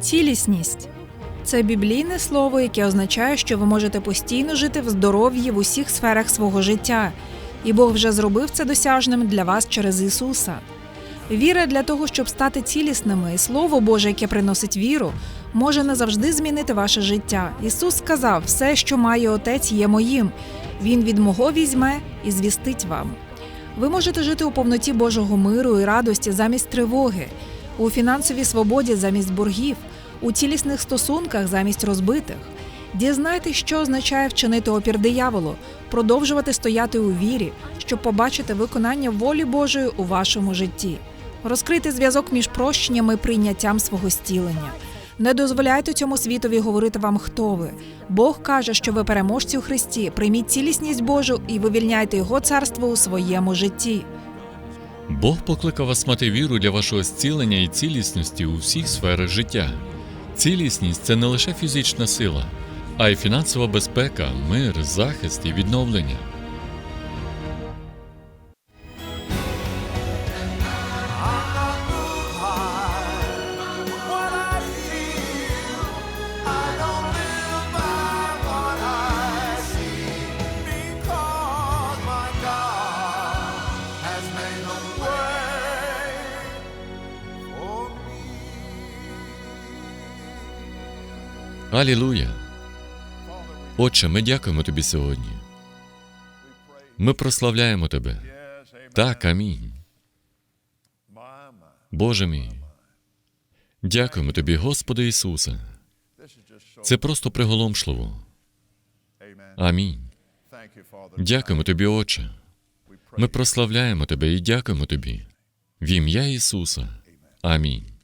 Цілісність це біблійне слово, яке означає, що ви можете постійно жити в здоров'ї в усіх сферах свого життя, і Бог вже зробив це досяжним для вас через Ісуса. Віра для того, щоб стати цілісними, і Слово Боже, яке приносить віру, може назавжди змінити ваше життя. Ісус сказав: все, що має Отець, є моїм. Він від мого візьме і звістить вам. Ви можете жити у повноті Божого миру і радості замість тривоги, у фінансовій свободі замість боргів, у цілісних стосунках замість розбитих. Дізнайтесь, що означає вчинити опір дияволу, продовжувати стояти у вірі, щоб побачити виконання волі Божої у вашому житті. Розкрити зв'язок між прощенням і прийняттям свого зцілення. Не дозволяйте цьому світові говорити вам, хто ви. Бог каже, що ви переможці у Христі. Прийміть цілісність Божу і вивільняйте Його царство у своєму житті. Бог покликав вас мати віру для вашого зцілення і цілісності у всіх сферах життя. Цілісність це не лише фізична сила, а й фінансова безпека, мир, захист і відновлення. Алілуя! Отче, ми дякуємо тобі сьогодні. Ми прославляємо тебе. Так, амінь. Боже мій. Дякуємо тобі, Господи Ісусе. Це просто приголомшливо. Амінь. Дякуємо тобі, Отче. Ми прославляємо тебе і дякуємо тобі. В ім'я Ісуса. Амінь.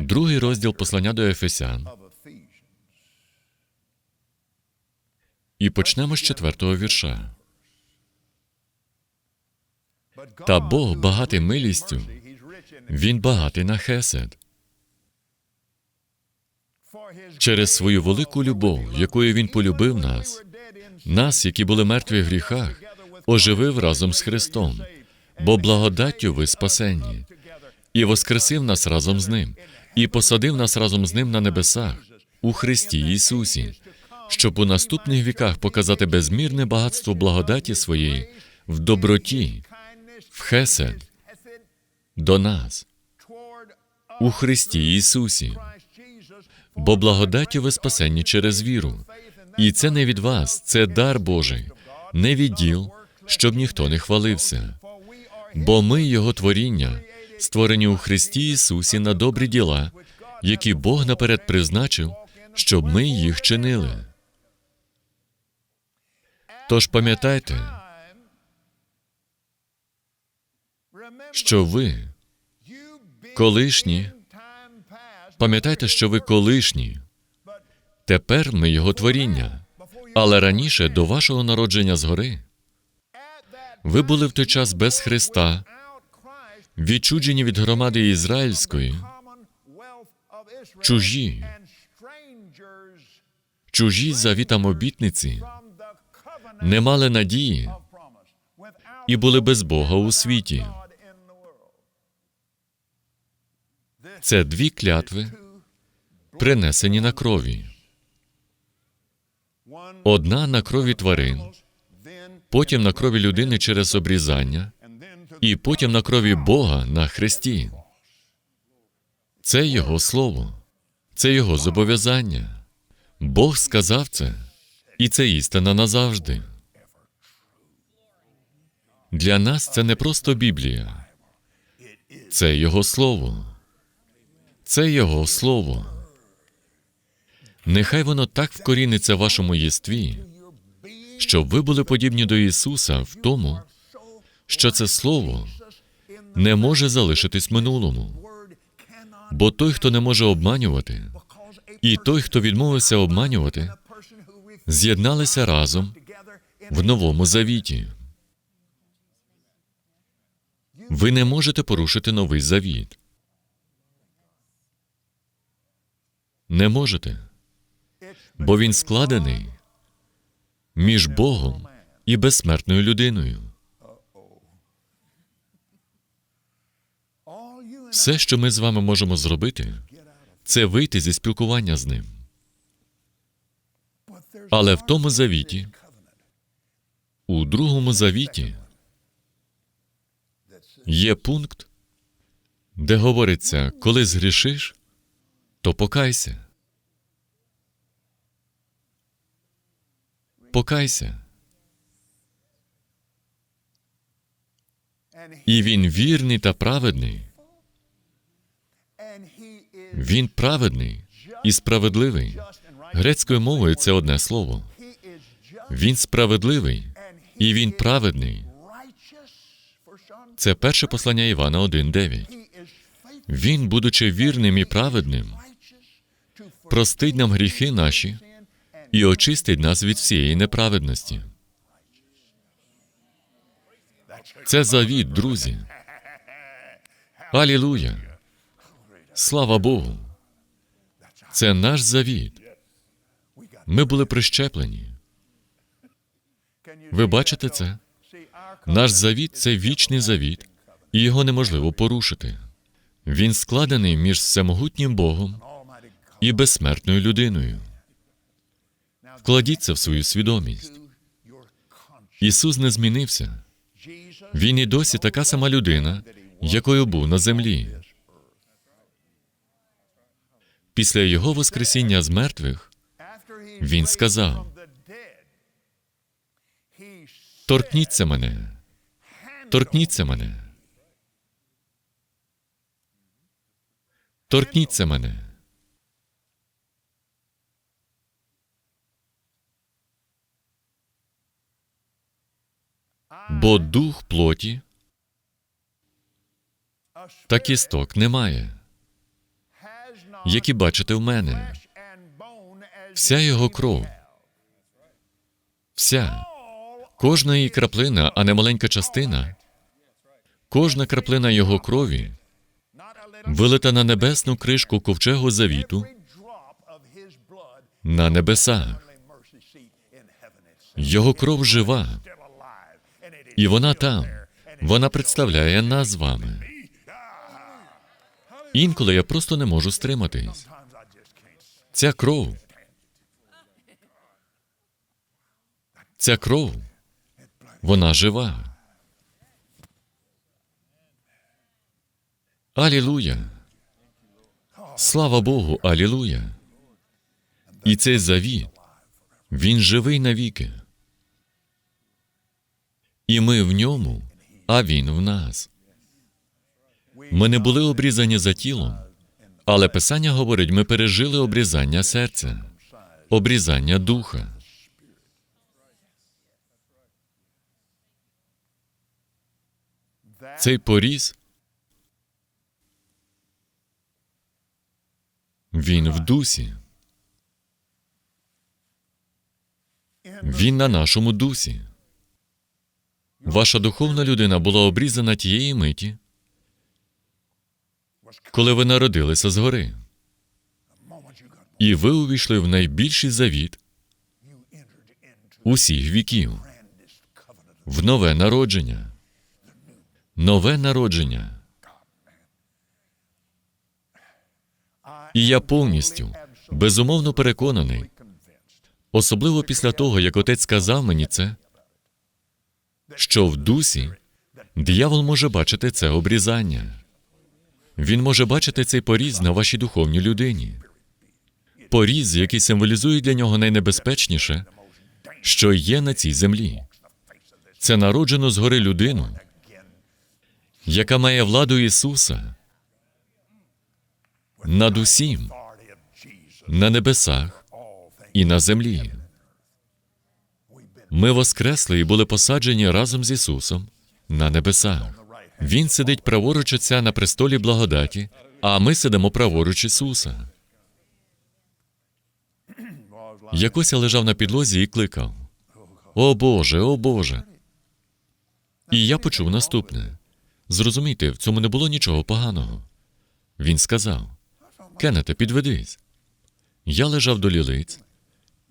Другий розділ послання до Ефесян. І почнемо з четвертого вірша. Та Бог багатий милістю, Він багатий на хесед. Через свою велику любов, якою Він полюбив нас, нас, які були мертві в гріхах, оживив разом з Христом, бо благодаттю ви спасенні, і воскресив нас разом з Ним, і посадив нас разом з Ним на небесах у Христі Ісусі, щоб у наступних віках показати безмірне багатство благодаті своєї в доброті, в хесед до нас у Христі Ісусі. Бо благодаттю ви спасені через віру. І це не від вас, це дар Божий, не від діл, щоб ніхто не хвалився. Бо ми, Його творіння, створені у Христі Ісусі на добрі діла, які Бог наперед призначив, щоб ми їх чинили. Тож пам'ятайте, що ви колишні, пам'ятайте, що ви колишні. Тепер ми його творіння. Але раніше, до вашого народження згори, ви були в той час без Христа, відчуджені від громади ізраїльської, чужі, чужі завітам обітниці, не мали надії і були без Бога у світі. Це дві клятви, принесені на крові. Одна на крові тварин, потім на крові людини через обрізання, і потім на крові Бога на хресті. Це Його слово, це Його зобов'язання. Бог сказав це, і це істина назавжди. Для нас це не просто Біблія, це Його слово. Це Його слово. Нехай воно так вкоріниться в вашому єстві, щоб ви були подібні до Ісуса в тому, що це слово не може залишитись минулому. Бо той, хто не може обманювати, і той, хто відмовився обманювати, з'єдналися разом в новому завіті. Ви не можете порушити новий завіт. Не можете, бо він складений між Богом і безсмертною людиною. Все, що ми з вами можемо зробити, це вийти зі спілкування з ним. Але в тому завіті, у другому завіті, є пункт, де говориться, коли згрішиш, то покайся. Покайся. І він вірний та праведний. Він праведний і справедливий. Грецькою мовою це одне слово. Він справедливий і він праведний. Це перше послання Івана 1.9. Він, будучи вірним і праведним, простить нам гріхи наші і очистить нас від всієї неправедності. Це завіт, друзі. Алілуя! Слава Богу! Це наш завіт. Ми були прищеплені. Ви бачите це? Наш завіт це вічний завіт, і його неможливо порушити. Він складений між всемогутнім Богом і безсмертною людиною. Вкладіть це в свою свідомість. Ісус не змінився. Він і досі така сама людина, якою був на землі. Після Його Воскресіння з мертвих Він сказав: торкніться мене, торкніться мене. Торкніться мене. Бо дух плоті та кісток немає, які бачите в мене. Вся його кров, вся, кожна її краплина, а не маленька частина, кожна краплина його крові вилита на небесну кришку ковчегу завіту на небесах. Його кров жива, і вона там. Вона представляє нас з вами. Інколи я просто не можу стриматись. Ця кров. Ця кров. Вона жива. Алілуя. Слава Богу, Алілуя. І цей завіт, він живий навіки. І ми в ньому, а він в нас. Ми не були обрізані за тілом, але Писання говорить, ми пережили обрізання серця, обрізання духа. Цей поріз він в дусі. Він на нашому дусі. Ваша духовна людина була обрізана тієї миті, коли ви народилися згори. І ви увійшли в найбільший завіт усіх віків, в нове народження. Нове народження. І я повністю, безумовно переконаний, особливо після того, як отець сказав мені це, що в дусі диявол може бачити це обрізання. Він може бачити цей поріз на вашій духовній людині. Поріз, який символізує для нього найнебезпечніше, що є на цій землі. Це народжено згори людину, яка має владу Ісуса над усім, на небесах і на землі. Ми воскресли і були посаджені разом з Ісусом на небесах. Він сидить праворуч Отця на престолі благодаті, а ми сидимо праворуч Ісуса. Якось я лежав на підлозі і кликав: О Боже, о Боже. І я почув наступне. Зрозумійте, в цьому не було нічого поганого. Він сказав: Кеннете, підведись. Я лежав до лілиць,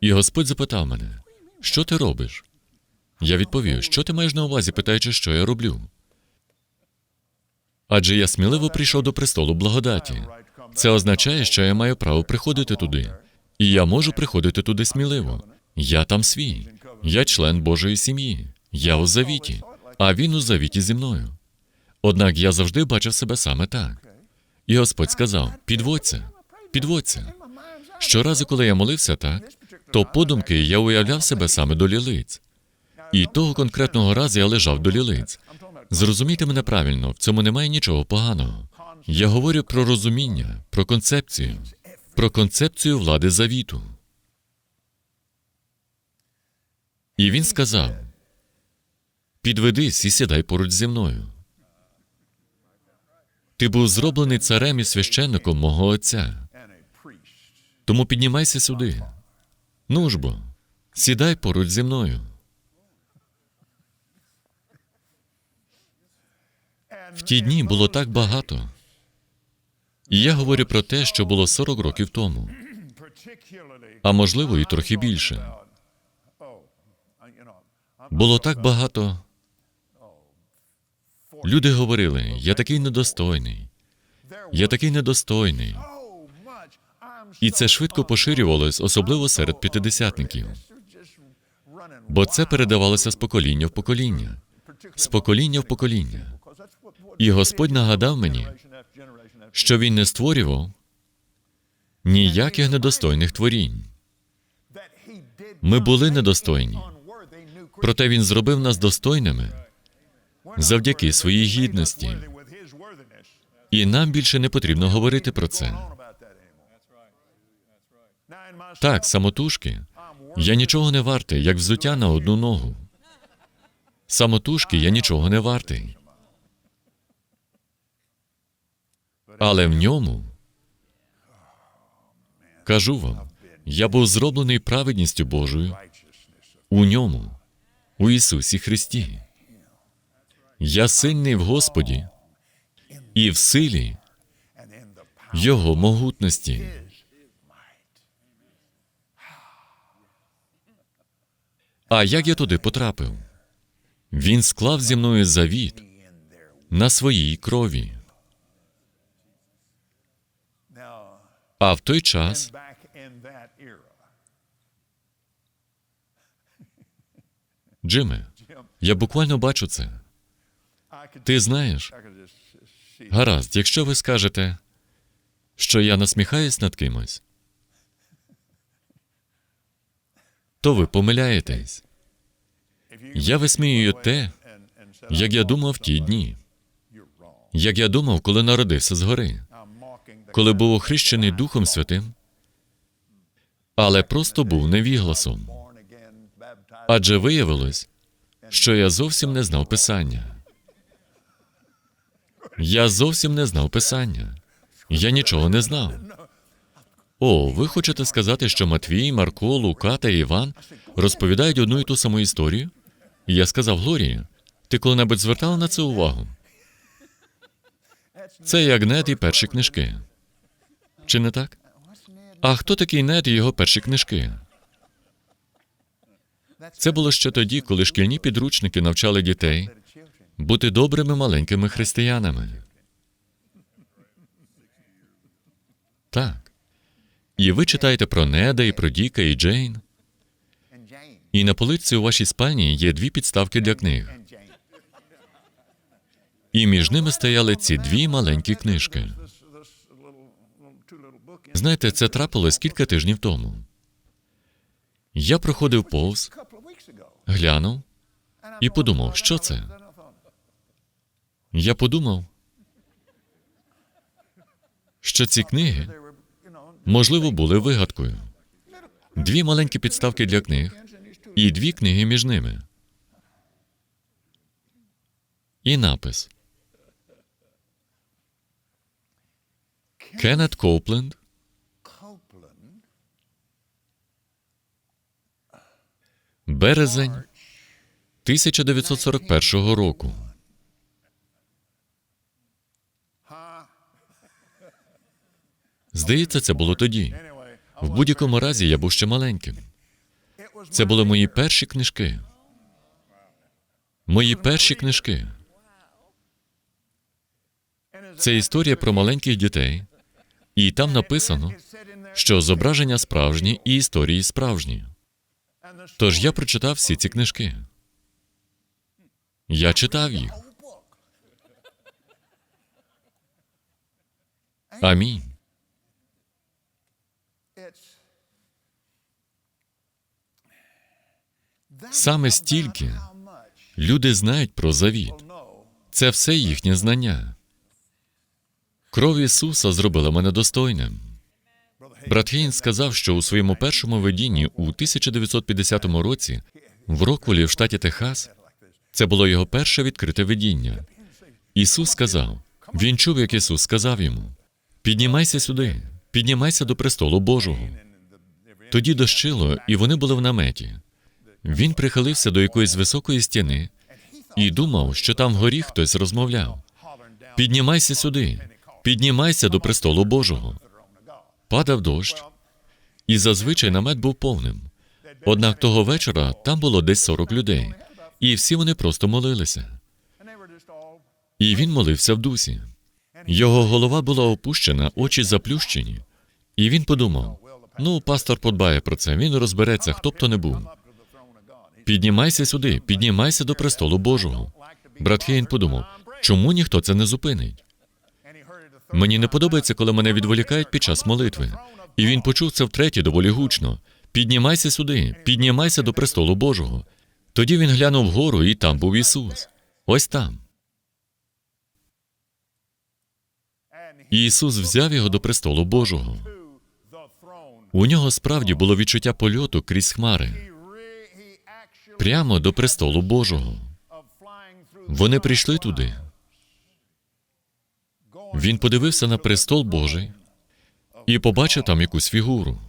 і Господь запитав мене, що ти робиш? Я відповів, що ти маєш на увазі, питаючи, що я роблю. Адже я сміливо прийшов до престолу благодаті. Це означає, що я маю право приходити туди. І я можу приходити туди сміливо. Я там свій. Я член Божої сім'ї. Я у завіті, а він у завіті зі мною. Однак я завжди бачив себе саме так. І Господь сказав: підводься, підводься. Щоразу, коли я молився так, то подумки я уявляв себе саме до лілиць. І того конкретного разу я лежав до лілиць. Зрозумійте мене правильно, в цьому немає нічого поганого. Я говорю про розуміння, про концепцію, про концепцію влади завіту. І він сказав: підведись і сідай поруч зі мною. Ти був зроблений царем і священником мого отця. Тому піднімайся сюди. Ну ж бо, сідай поруч зі мною. В ті дні було так багато. І я говорю про те, що було 40 років тому, а можливо, і трохи більше. Було так багато. Люди говорили: я такий недостойний, я такий недостойний. І це швидко поширювалось, особливо серед п'ятидесятників. Бо це передавалося з покоління в покоління, з покоління в покоління. І Господь нагадав мені, що Він не створював ніяких недостойних творінь. Ми були недостойні. Проте Він зробив нас достойними завдяки своїй гідності. І нам більше не потрібно говорити про це. Так, самотужки. Я нічого не вартий, як взуття на одну ногу. Самотужки я нічого не вартий. Але в ньому, кажу вам, я був зроблений праведністю Божою у ньому, у Ісусі Христі. Я сильний в Господі і в силі Його могутності. А як я туди потрапив? Він склав зі мною завіт на своїй крові. А в той час Джиме, я буквально бачу це. Ти знаєш, гаразд, якщо ви скажете, що я насміхаюсь над кимось, то ви помиляєтесь. Я висміюю те, як я думав в ті дні, як я думав, коли народився згори, коли був охрещений Духом Святим, але просто був невігласом. Адже виявилось, що я зовсім не знав писання. Я зовсім не знав писання. Я нічого не знав. О, ви хочете сказати, що Матвій, Марко, Лука та Іван розповідають одну і ту саму історію? Я сказав, Глорія, ти коли-небудь звертала на це увагу? Це як Нед і перші книжки. Чи не так? А хто такий Нед і його перші книжки? Це було ще тоді, коли шкільні підручники навчали дітей бути добрими маленькими християнами. Так. І ви читаєте про Неда і про Діка і Джейн. І на полиці у вашій спальні є дві підставки для книг. І між ними стояли ці дві маленькі книжки. Знаєте, це трапилось кілька тижнів тому. Я проходив повз, глянув і подумав, що це? Я подумав, що ці книги, можливо, були вигадкою. Дві маленькі підставки для книг і дві книги між ними. І напис. Кеннет Коупленд Березень 1941 року. Здається, це було тоді. В будь-якому разі я був ще маленьким. Це були мої перші книжки. Мої перші книжки. Це історія про маленьких дітей, і там написано, що зображення справжні і історії справжні. Тож я прочитав всі ці книжки. Я читав їх. Амінь. Саме стільки люди знають про завіт. Це все їхнє знання. Кров Ісуса зробила мене достойним. Брат Гейн сказав, що у своєму першому видінні у 1950 році в Роквелі в штаті Техас це було його перше відкрите видіння. Ісус сказав: Він чув, як Ісус сказав йому: Піднімайся сюди, піднімайся до престолу Божого. Тоді дощило, і вони були в наметі. Він прихилився до якоїсь високої стіни і думав, що там вгорі хтось розмовляв. Піднімайся сюди, піднімайся до престолу Божого. Падав дощ, і зазвичай намет був повним. Однак того вечора там було десь 40 людей, і всі вони просто молилися. І він молився в дусі. Його голова була опущена, очі заплющені. І він подумав: ну, пастор подбає про це, він розбереться, хто б то не був. Піднімайся сюди, піднімайся до престолу Божого. Брат Хейн подумав, чому ніхто це не зупинить? Мені не подобається, коли мене відволікають під час молитви. І він почув це втретє доволі гучно. Піднімайся сюди, піднімайся до престолу Божого. Тоді він глянув вгору, і там був Ісус. Ось там. І Ісус взяв його до престолу Божого. У нього справді було відчуття польоту крізь хмари, прямо до престолу Божого. Вони прийшли туди. Він подивився на престол Божий і побачив там якусь фігуру.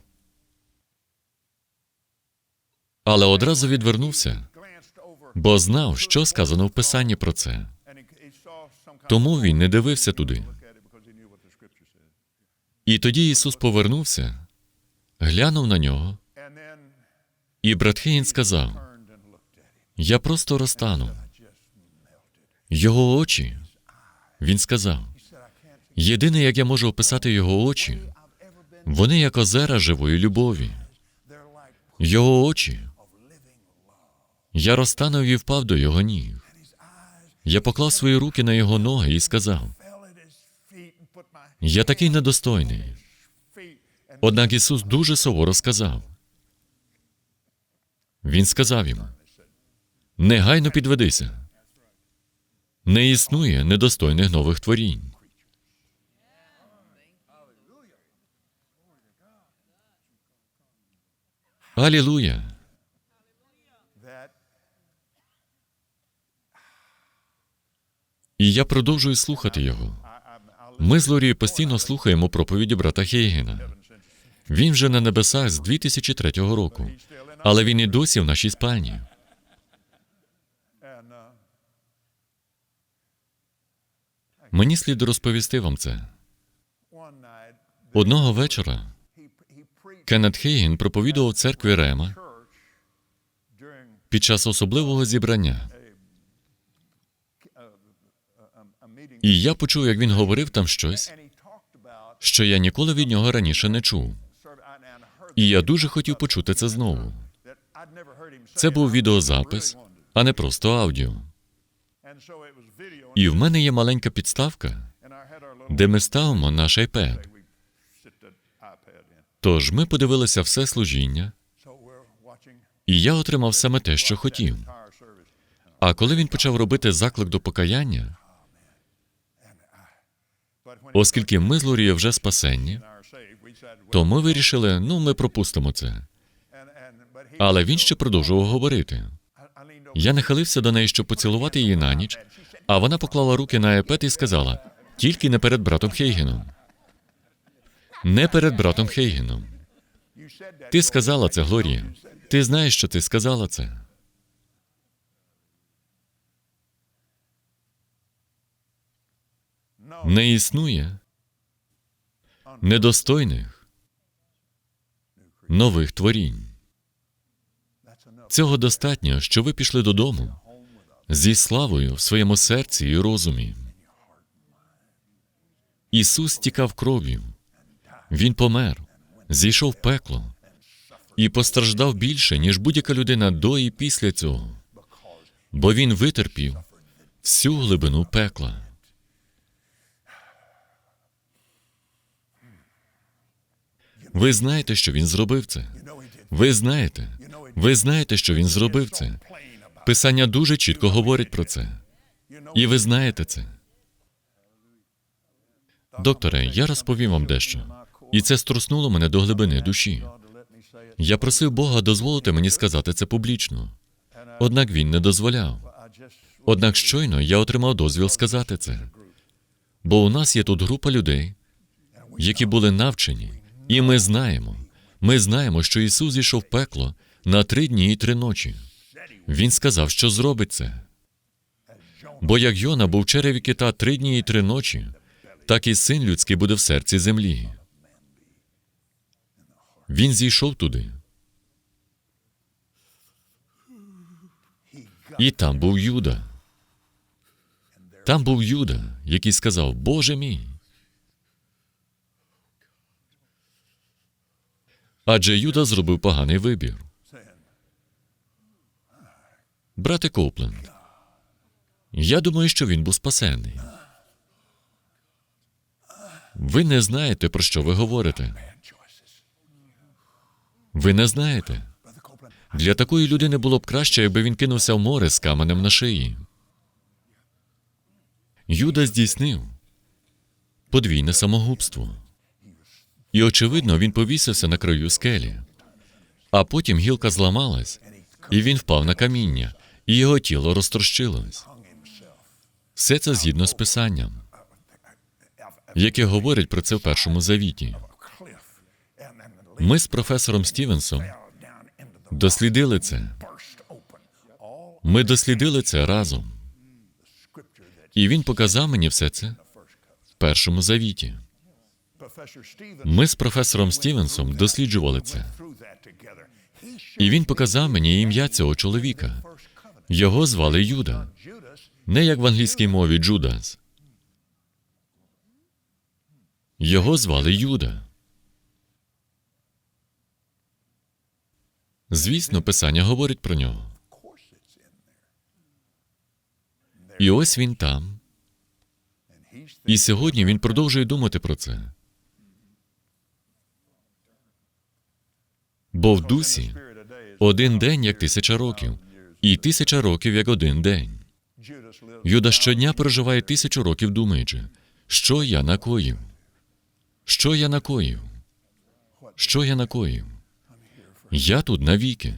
Але одразу відвернувся, бо знав, що сказано в Писанні про це. Тому він не дивився туди. І тоді Ісус повернувся, глянув на нього, і брат Хейн сказав: Я просто розтану. Його очі, він сказав, єдине, як я можу описати його очі, вони як озера живої любові. Його очі. Я розтанув і впав до його ніг. Я поклав свої руки на його ноги і сказав: Я такий недостойний. Однак Ісус дуже суворо сказав. Він сказав йому: негайно підведися. Не існує недостойних нових творінь. Алілуя! І я продовжую слухати його. Ми з Лорією постійно слухаємо проповіді брата Хейгена. Він вже на небесах з 2003 року, але він і досі в нашій спальні. Мені слід розповісти вам це. Одного вечора Кеннет Хейген проповідував церкві Рема під час особливого зібрання. І я почув, як він говорив там щось, що я ніколи від нього раніше не чув. І я дуже хотів почути це знову. Це був відеозапис, а не просто аудіо. І в мене є маленька підставка, де ми ставимо наш iPad. Тож ми подивилися все служіння, і я отримав саме те, що хотів. А коли він почав робити заклик до покаяння, оскільки ми з Лорією вже спасенні, то ми вирішили, ну, ми пропустимо це. Але він ще продовжував говорити. Я нахилився до неї, щоб поцілувати її на ніч, а вона поклала руки на iPad і сказала: тільки не перед братом Хейгеном. Не перед братом Хейгеном. Ти сказала це, Глорія. Ти знаєш, що ти сказала це. Не існує недостойних нових творінь. Цього достатньо, що ви пішли додому зі славою в своєму серці і розумі. Ісус стікав кров'ю. Він помер, зійшов в пекло і постраждав більше, ніж будь-яка людина до і після цього, бо він витерпів всю глибину пекла. Ви знаєте, що він зробив це. Ви знаєте, ви знаєте, що він зробив це. Писання дуже чітко говорить про це. І ви знаєте це. Докторе, я розповім вам дещо. І це струснуло мене до глибини душі. Я просив Бога дозволити мені сказати це публічно. Однак він не дозволяв. Однак щойно я отримав дозвіл сказати це. Бо у нас є тут група людей, які були навчені, і ми знаємо. Ми знаємо, що Ісус зійшов в пекло на три дні і три ночі. Він сказав, що зробить це. Бо як Йона був в череві кита три дні і три ночі, так і син людський буде в серці землі. Він зійшов туди. І там був Юда. Там був Юда, який сказав: Боже мій. Адже Юда зробив поганий вибір. Брате Копленд, я думаю, що він був спасений. Ви не знаєте, про що ви говорите. Ви не знаєте. Для такої людини було б краще, якби він кинувся в море з каменем на шиї. Юда здійснив подвійне самогубство. І, очевидно, він повісився на краю скелі. А потім гілка зламалась, і він впав на каміння, і його тіло розтрощилось. Все це згідно з писанням, яке говорить про це в першому завіті. Ми з професором Стівенсом дослідили це. Ми дослідили це разом. І він показав мені все це в першому завіті. Ми з професором Стівенсом досліджували це. І він показав мені ім'я цього чоловіка. Його звали Юда. Не як в англійській мові Джудас. Його звали Юда. Звісно, писання говорить про нього. І ось він там. І сьогодні він продовжує думати про це. Бо в дусі один день як тисяча років, і тисяча років як один день. Юда щодня проживає тисячу років, думаючи, що я накоїв? Що я накоїв? Що я накоїв? Я тут навіки,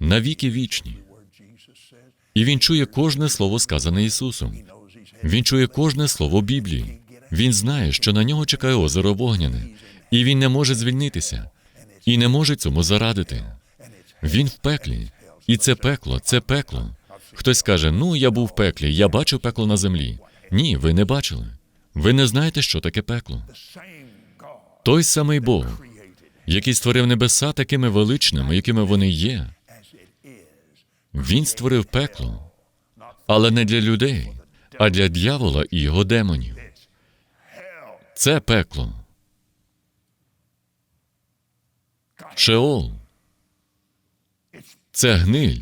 навіки вічні. І він чує кожне слово сказане Ісусом. Він чує кожне слово Біблії. Він знає, що на нього чекає озеро вогняне, і він не може звільнитися, і не може цьому зарадити. Він в пеклі, і це пекло, це пекло. Хтось каже: ну я був в пеклі, я бачив пекло на землі. Ні, ви не бачили. Ви не знаєте, що таке пекло. Той самий Бог, який створив небеса такими величними, якими вони є. Він створив пекло, але не для людей, а для дьявола і його демонів. Це пекло. Шеол. Це гниль.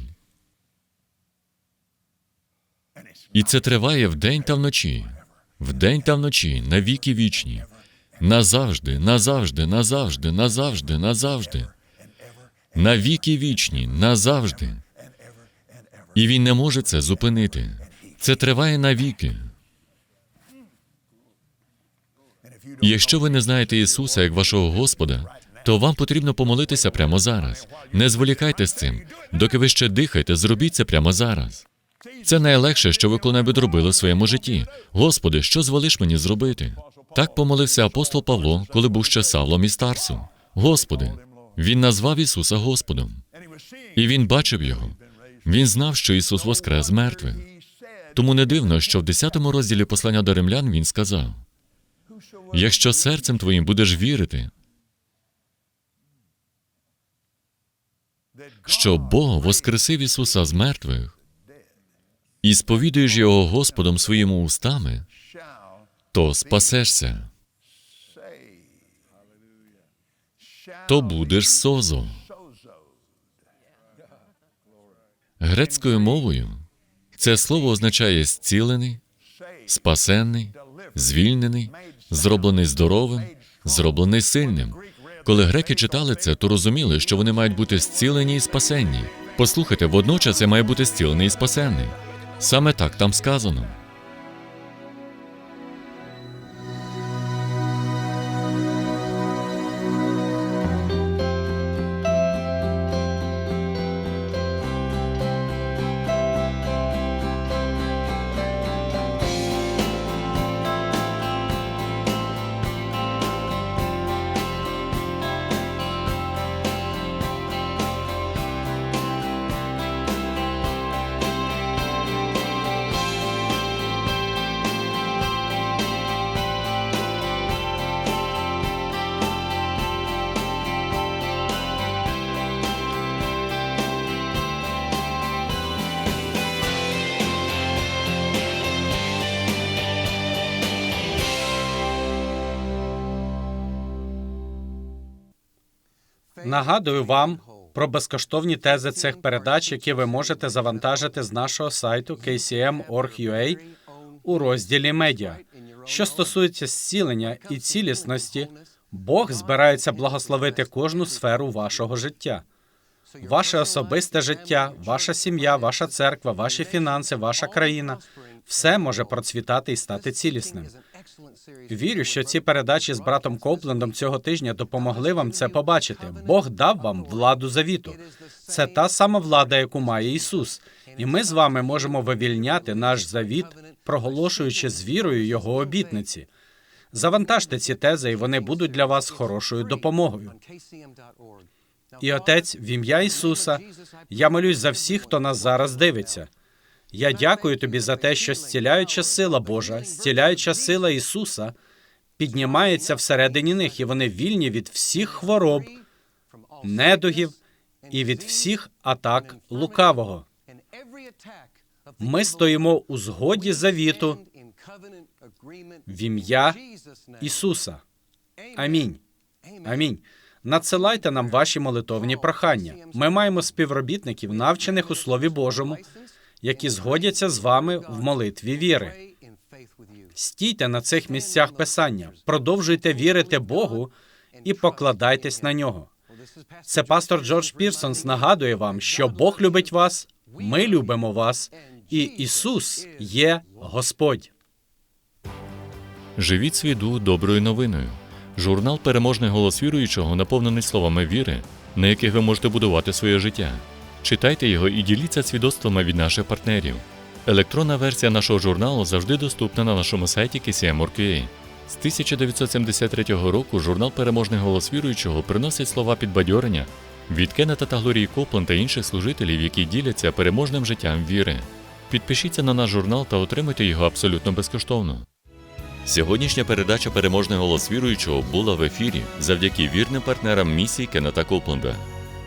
І це триває вдень та вночі, вдень та вночі, на віки вічні, назавжди, назавжди, назавжди, назавжди, назавжди, на віки вічні, назавжди. І він не може це зупинити. Це триває навіки. Якщо ви не знаєте Ісуса як вашого Господа, то вам потрібно помолитися прямо зараз. Не зволікайте з цим. Доки ви ще дихаєте, зробіть це прямо зараз. Це найлегше, що ви коли-небудь робили в своєму житті. Господи, що зволиш мені зробити? Так помолився апостол Павло, коли був ще Савлом і Старсом. Господи, він назвав Ісуса Господом, і він бачив його. Він знав, що Ісус воскрес з мертвих. Тому не дивно, що в 10 розділі послання до римлян він сказав: якщо серцем твоїм будеш вірити, що Бог воскресив Ісуса з мертвих і сповідуєш Його Господом своїми устами, то спасешся, то будеш созо. Грецькою мовою це слово означає зцілений, спасенний, звільнений, зроблений здоровим, зроблений сильним. Коли греки читали це, то розуміли, що вони мають бути зцілені і спасенні. Послухайте, водночас я має бути зцілений і спасенний. Саме так там сказано. Нагадую вам про безкоштовні тези цих передач, які ви можете завантажити з нашого сайту kcm.org.ua у розділі медіа. Що стосується зцілення і цілісності, Бог збирається благословити кожну сферу вашого життя. Ваше особисте життя, ваша сім'я, ваша церква, ваші фінанси, ваша країна все може процвітати і стати цілісним. Вірю, що ці передачі з братом Коплендом цього тижня допомогли вам це побачити. Бог дав вам владу завіту. Це та сама влада, яку має Ісус. І ми з вами можемо вивільняти наш завіт, проголошуючи з вірою Його обітниці. Завантажте ці тези, і вони будуть для вас хорошою допомогою. І Отець, в ім'я Ісуса, я молюсь за всіх, хто нас зараз дивиться. Я дякую тобі за те, що зціляюча сила Божа, зціляюча сила Ісуса піднімається всередині них, і вони вільні від всіх хвороб, недугів і від всіх атак лукавого. Ми стоїмо у згоді завіту в ім'я Ісуса. Амінь. Амінь. Надсилайте нам ваші молитовні прохання. Ми маємо співробітників, навчених у Слові Божому, які згодяться з вами в молитві віри. Стійте на цих місцях писання, продовжуйте вірити Богу і покладайтесь на нього. Це пастор Джордж Пірсонс нагадує вам, що Бог любить вас, ми любимо вас, і Ісус є Господь. Живіть свій доброю новиною. Журнал Переможний голос віруючого наповнений словами віри, на яких ви можете будувати своє життя. Читайте його і діліться свідоцтвами від наших партнерів. Електронна версія нашого журналу завжди доступна на нашому сайті KCM.org.ua. З 1973 року журнал Переможний голос віруючого приносить слова підбадьорення від Кеннета та Глорії Копланд та інших служителів, які діляться переможним життям віри. Підпишіться на наш журнал та отримайте його абсолютно безкоштовно. Сьогоднішня передача Переможний голос віруючого була в ефірі завдяки вірним партнерам місії Кеннета Копленда.